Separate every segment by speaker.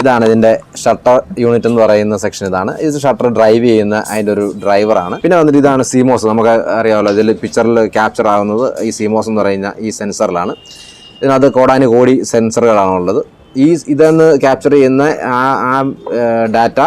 Speaker 1: ഇതാണ് ഇതിന്റെ shutter unit എന്ന് പറയുന്ന സെക്ഷൻ ഇതാണ്. ഇത് ഷട്ടർ ഡ്രൈവ് ചെയ്യുന്ന അതിന്റെ ഒരു ഡ്രൈവറാണ് പിന്നെ വന്നിട്ട് ഇതാണ് സീമോസ് നമുക്ക് അറിയാമല്ലോ ഇതിൽ പിക്ചറിൽ ക്യാപ്ചർ ആകുന്നത് ഈ സീമോസ് എന്ന് പറയുന്ന ഈ സെൻസറിലാണ് ഇതിനകത്ത് കോടാന് കോടി സെൻസറുകളാണുള്ളത് ഈ ഇതെന്ന് ക്യാപ്ചർ ചെയ്യുന്ന ആ ആ ഡാറ്റ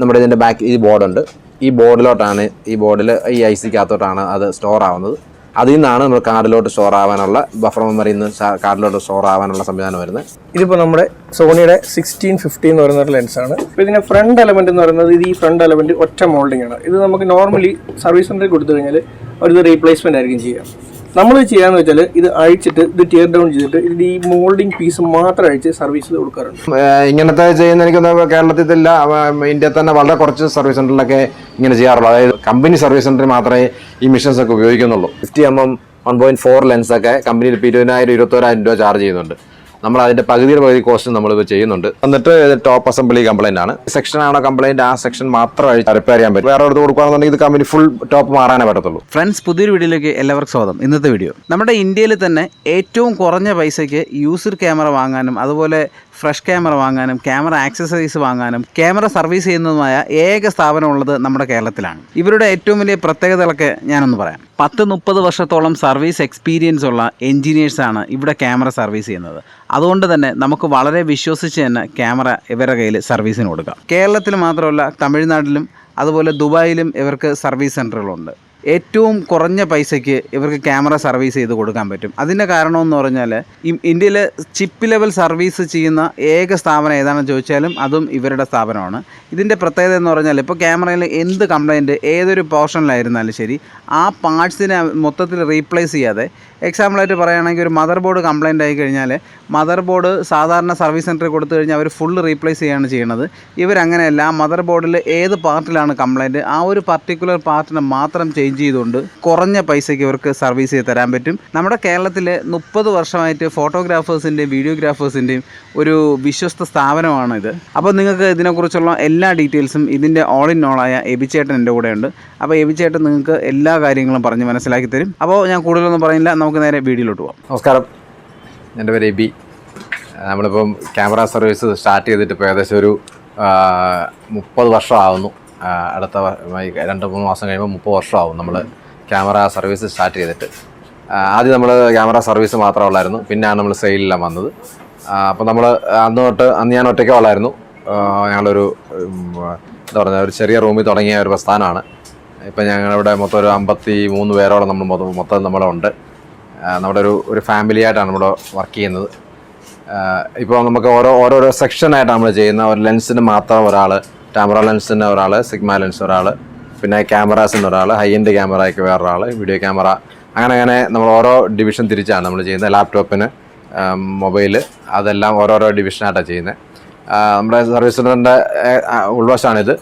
Speaker 1: നമ്മുടെ ഇതിന്റെ ബാക്ക് ഈ ബോർഡുണ്ട് ഈ ബോർഡിലോട്ടാണ് ഈ ബോർഡിൽ ഈ ഐ സിക്കകത്തോട്ടാണ് അത് സ്റ്റോർ ആവുന്നത്. അതിൽ നിന്നാണ് നമ്മൾ കാർഡിലോട്ട് സ്റ്റോർ ആവാനുള്ള ബഫർ മെമ്മറിയിൽ നിന്ന് കാർഡിലോട്ട് സ്റ്റോർ ആവാനുള്ള സംവിധാനം വരുന്നത്.
Speaker 2: ഇതിപ്പോൾ നമ്മുടെ സോണിയുടെ സിക്സ്റ്റീൻ ഫിഫ്റ്റി എന്ന് പറയുന്ന ഒരു ലെൻസാണ് ഇപ്പോൾ ഇതിന്റെ ഫ്രണ്ട് എലമെന്റ് എന്ന് പറയുന്നത് ഇത് ഈ ഫ്രണ്ട് എലമെന്റ് ഒറ്റ മോൾഡിംഗ് ആണ്. ഇത് നമുക്ക് നോർമലി സർവീസ് സെന്ററിൽ കൊടുത്തു കഴിഞ്ഞാൽ ഒരു റീപ്ലേസ്മെന്റ് ആയിരിക്കും ചെയ്യുക നമ്മൾ ചെയ്യാന്ന് വെച്ചാൽ ഇത് അഴിച്ചിട്ട് ഇത് ടിയർ ഡൗൺ ചെയ്തിട്ട് ഇത് ഈ മോൾഡിംഗ് പീസ് മാത്രം അഴിച്ച് സർവീസിൽ കൊടുക്കാറുണ്ട്.
Speaker 1: ഇങ്ങനത്തെ ചെയ്യുന്ന എനിക്ക് കേരളത്തിൽ കേരളത്തിൽ ഇന്ത്യ തന്നെ വളരെ കുറച്ച് സർവീസ് സെന്ററിലൊക്കെ ഇങ്ങനെ ചെയ്യാറുള്ളൂ. അതായത് കമ്പനി സർവീസ് സെന്ററിൽ മാത്രമേ ഈ മിഷൻസ് ഒക്കെ ഉപയോഗിക്കുന്നുള്ളൂ. Fifty M M one point four lens ഒക്കെ ഇപ്പോൾ ഇരുപതിനായിരം ഇരുപത്തോരായിരം രൂപ ചാർജ് ചെയ്യുന്നുണ്ട്. നമ്മൾ അതിന്റെ പകുതിയുടെ പകുതി കോസ്റ്റ് നമ്മളിപ്പോൾ ചെയ്യുന്നുണ്ട്. എന്നിട്ട് ടോപ്പ് അസംബ്ലി കംപ്ലൈന്റ് ആണ്. സെക്ഷൻ ആണോ കംപ്ലൈന്റ് ആ സെക്ഷൻ മാത്രം റിപ്പയർ ചെയ്യാൻ പറ്റും. വേറെ അടുത്ത് കൊടുക്കുകയാണെന്നുണ്ടെങ്കിൽ ഇത് കമ്പനി ഫുൾ ടോപ്പ് മാറാനേ പറ്റത്തുള്ളൂ.
Speaker 3: ഫ്രണ്ട്സ് പുതിയൊരു വീഡിയോയിലേക്ക് എല്ലാവർക്കും സ്വാഗതം. ഇന്നത്തെ വീഡിയോ. നമ്മുടെ ഇന്ത്യയിൽ തന്നെ ഏറ്റവും കുറഞ്ഞ പൈസയ്ക്ക് യൂസർ ക്യാമറ വാങ്ങാനും അതുപോലെ ഫ്രഷ് ക്യാമറ വാങ്ങാനും ക്യാമറ ആക്സസറീസ് വാങ്ങാനും ക്യാമറ സർവീസ് ചെയ്യുന്നതുമായ ഏക സ്ഥാപനമുള്ളത് നമ്മുടെ കേരളത്തിലാണ്. ഇവരുടെ ഏറ്റവും വലിയ പ്രത്യേകതകളൊക്കെ ഞാനൊന്ന് പറയാം. പത്ത് മുപ്പത് വർഷത്തോളം സർവീസ് എക്സ്പീരിയൻസ് ഉള്ള എൻജിനീയേഴ്സാണ് ഇവിടെ ക്യാമറ സർവീസ് ചെയ്യുന്നത്. അതുകൊണ്ട് തന്നെ നമുക്ക് വളരെ വിശ്വസിച്ച് തന്നെ ക്യാമറ ഇവരുടെ കയ്യിൽ സർവീസിന് കൊടുക്കാം. കേരളത്തിൽ മാത്രമല്ല തമിഴ്നാട്ടിലും അതുപോലെ ദുബായിലും ഇവർക്ക് സർവീസ് സെന്ററുകളുണ്ട് ഏറ്റവും കുറഞ്ഞ പൈസയ്ക്ക് ഇവർക്ക് ക്യാമറ സർവീസ് ചെയ്ത് കൊടുക്കാൻ പറ്റും. അതിന്റെ കാരണമെന്ന് പറഞ്ഞാൽ ഇന്ത്യയിലെ ചിപ്പ് ലെവൽ സർവീസ് ചെയ്യുന്ന ഏക സ്ഥാപനം ഏതാണെന്ന് ചോദിച്ചാലും അതും ഇവരുടെ സ്ഥാപനമാണ്. ഇതിന്റെ പ്രത്യേകത എന്ന് പറഞ്ഞാൽ ഇപ്പോൾ ക്യാമറയിൽ എന്ത് കംപ്ലൈന്റ് ഏതൊരു പോർഷനിലായിരുന്നാലും ശരി ആ പാർട്സിനെ മൊത്തത്തിൽ റീപ്ലേസ് ചെയ്യാതെ എക്സാമ്പിളായിട്ട് പറയുകയാണെങ്കിൽ ഒരു മദർ ബോർഡ് കംപ്ലൈന്റ് ആയി കഴിഞ്ഞാൽ മദർ ബോർഡ് സാധാരണ സർവീസ് സെന്ററിൽ കൊടുത്തു കഴിഞ്ഞാൽ അവർ ഫുള്ള് റീപ്ലേസ് ചെയ്യുകയാണ് ചെയ്യുന്നത്. ഇവരങ്ങനെയല്ല ആ മദർ ബോർഡിൽ ഏത് പാർട്ടിലാണ് കംപ്ലൈന്റ് ആ ഒരു പർട്ടിക്കുലർ പാർട്ടിനെ മാത്രം ചേഞ്ച് ചെയ്തുകൊണ്ട് കുറഞ്ഞ പൈസയ്ക്ക് ഇവർക്ക് സർവീസ് ചെയ്ത് തരാൻ പറ്റും. നമ്മുടെ കേരളത്തിൽ മുപ്പത് വർഷമായിട്ട് ഫോട്ടോഗ്രാഫേഴ്സിന്റെയും വീഡിയോഗ്രാഫേഴ്സിന്റെയും ഒരു വിശ്വസ്ത സ്ഥാപനമാണ് ഇത് അപ്പോൾ നിങ്ങൾക്ക് ഇതിനെക്കുറിച്ചുള്ള എല്ലാ ഡീറ്റെയിൽസും ഇതിന്റെ ഓൾ ഇൻ ഓൾ ആയ എബിച്ചേട്ടൻ എന്റെ കൂടെ ഉണ്ട് അപ്പോൾ എബിച്ചേട്ടൻ നിങ്ങൾക്ക് എല്ലാ കാര്യങ്ങളും പറഞ്ഞ് മനസ്സിലാക്കി തരും. അപ്പോൾ ഞാൻ കൂടുതലൊന്നും പറയുന്നില്ല. നമുക്ക് നേരെ വീഡിയോയിലോട്ട് പോകാം
Speaker 1: നമസ്കാരം. എന്റെ പേര് എബി. നമ്മളിപ്പം ക്യാമറ സർവീസ് സ്റ്റാർട്ട് ചെയ്തിട്ട് ഇപ്പോൾ ഏകദേശം ഒരു മുപ്പത് വർഷമാവുന്നു. ആ, അടുത്ത രണ്ട് മൂന്ന് മാസം കഴിയുമ്പോൾ മുപ്പത് വർഷമാവും നമ്മൾ ക്യാമറ സർവീസ് സ്റ്റാർട്ട് ചെയ്തിട്ട്. ആദ്യം നമ്മൾ ക്യാമറ സർവീസ് മാത്രമേ ഉള്ളായിരുന്നു. പിന്നെയാണ് നമ്മൾ സെയിലെല്ലാം വന്നത്. അപ്പോൾ നമ്മൾ അന്ന് തൊട്ട് അന്ന് ഞാൻ ഒറ്റയ്ക്കേ ഉള്ളായിരുന്നു. ഞങ്ങളൊരു എന്താ പറയുക ഒരു ചെറിയ റൂമിൽ തുടങ്ങിയ ഒരു പ്രസ്ഥാനമാണ്. ഇപ്പം ഞങ്ങളിവിടെ മൊത്തം ഒരു അമ്പത്തി മൂന്ന് പേരോളം നമ്മൾ മൊത്തം മൊത്തം നമ്മളുണ്ട് ആ, നമ്മുടെ ഒരു ഒരു ഫാമിലി ആയിട്ടാണ് നമ്മൾ വർക്ക് ചെയ്യുന്നത്. ഇപ്പോൾ നമുക്ക് ഓരോ ഓരോരോ സെക്ഷനായിട്ടാണ് നമ്മൾ ചെയ്യുന്ന ഒരു ലെൻസിന് മാത്രം ഒരാൾ ക്യാമറ ലെൻസിന് ഒരാൾ സിഗ്മ ലെൻസ് ഒരാൾ പിന്നെ ക്യാമറാസിന് ഒരാൾ ഹൈ എൻഡ് ക്യാമറയ്ക്ക് വേറൊരാൾ വീഡിയോ ക്യാമറ അങ്ങനെ അങ്ങനെ നമ്മൾ ഓരോ ഡിവിഷൻ തിരിച്ചാണ് നമ്മൾ ചെയ്യുന്നത്. ലാപ്ടോപ്പിന് മൊബൈൽ അതെല്ലാം ഓരോരോ ഡിവിഷനായിട്ടാണ് ചെയ്യുന്നത്. നമ്മുടെ സർവീസ് സെന്ററിന്റെ ഉൾവശമാണിത്.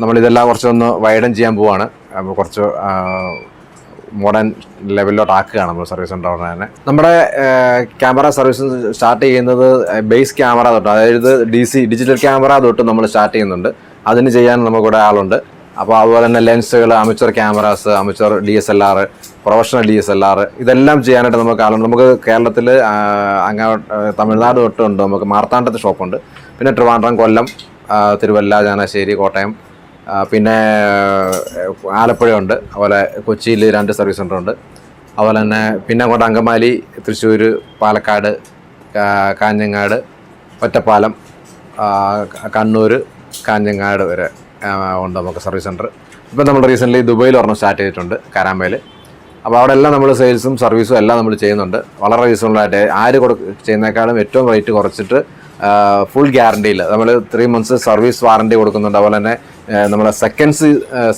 Speaker 1: നമ്മളിതെല്ലാം കുറച്ചൊന്ന് വൈഡൻ ചെയ്യാൻ പോവാണ്. അപ്പോൾ കുറച്ച് മോഡേൺ ലെവലിലോട്ട് ആക്കുകയാണ് നമ്മൾ സർവീസ് സെന്റർ തന്നെ. നമ്മുടെ ക്യാമറ സർവീസ് സ്റ്റാർട്ട് ചെയ്യുന്നത് ബേസ് ക്യാമറ തൊട്ട് അതായത് ഡി സി ഡിജിറ്റൽ ക്യാമറ തൊട്ട് നമ്മൾ സ്റ്റാർട്ട് ചെയ്യുന്നുണ്ട്. അതിന് ചെയ്യാൻ നമുക്കിവിടെ ആളുണ്ട്. അപ്പോൾ അതുപോലെ തന്നെ ലെൻസുകൾ amateur cameras amateur D S L R professional D S L R ഇതെല്ലാം ചെയ്യാനായിട്ട് നമുക്ക് ആളുണ്ട്. നമുക്ക് കേരളത്തിൽ അങ്ങോട്ട് തമിഴ്നാട് തൊട്ടുണ്ട്. നമുക്ക് മാർത്താണ്ഡത്ത് ഷോപ്പുണ്ട്. പിന്നെ ട്രിവാൻഡ്രം കൊല്ലം തിരുവല്ല ചങ്ങനാശ്ശേരി കോട്ടയം പിന്നെ ആലപ്പുഴയുണ്ട്. അതുപോലെ കൊച്ചിയിൽ രണ്ട് സർവീസ് സെന്റർ ഉണ്ട് അതുപോലെ തന്നെ പിന്നെ അങ്ങോട്ട് അങ്കമാലി തൃശ്ശൂർ പാലക്കാട് കാഞ്ഞങ്ങാട് ഒറ്റപ്പാലം കണ്ണൂർ കാഞ്ഞങ്ങാട് വരെ ഉണ്ട് നമുക്ക് സർവീസ് സെന്റർ ഇപ്പം നമ്മൾ റീസെന്റ്ലി ദുബായിൽ ഒരെണ്ണം സ്റ്റാർട്ട് ചെയ്തിട്ടുണ്ട് കാരാമ്പയിൽ അപ്പോൾ അവിടെ എല്ലാം നമ്മൾ സെയിൽസും സർവീസും എല്ലാം നമ്മൾ ചെയ്യുന്നുണ്ട്. വളരെ റീസണബിളായിട്ട് ആര് കൊടു ചെയ്യുന്നേക്കാളും ഏറ്റവും റേറ്റ് കുറച്ചിട്ട് ഫുൾ ഗ്യാരണ്ടിയില്ല നമ്മൾ ത്രീ മന്ത്സ് സർവീസ് വാറണ്ടി കൊടുക്കുന്നുണ്ട്. അതുപോലെ തന്നെ നമ്മൾ സെക്കൻഡ്സ്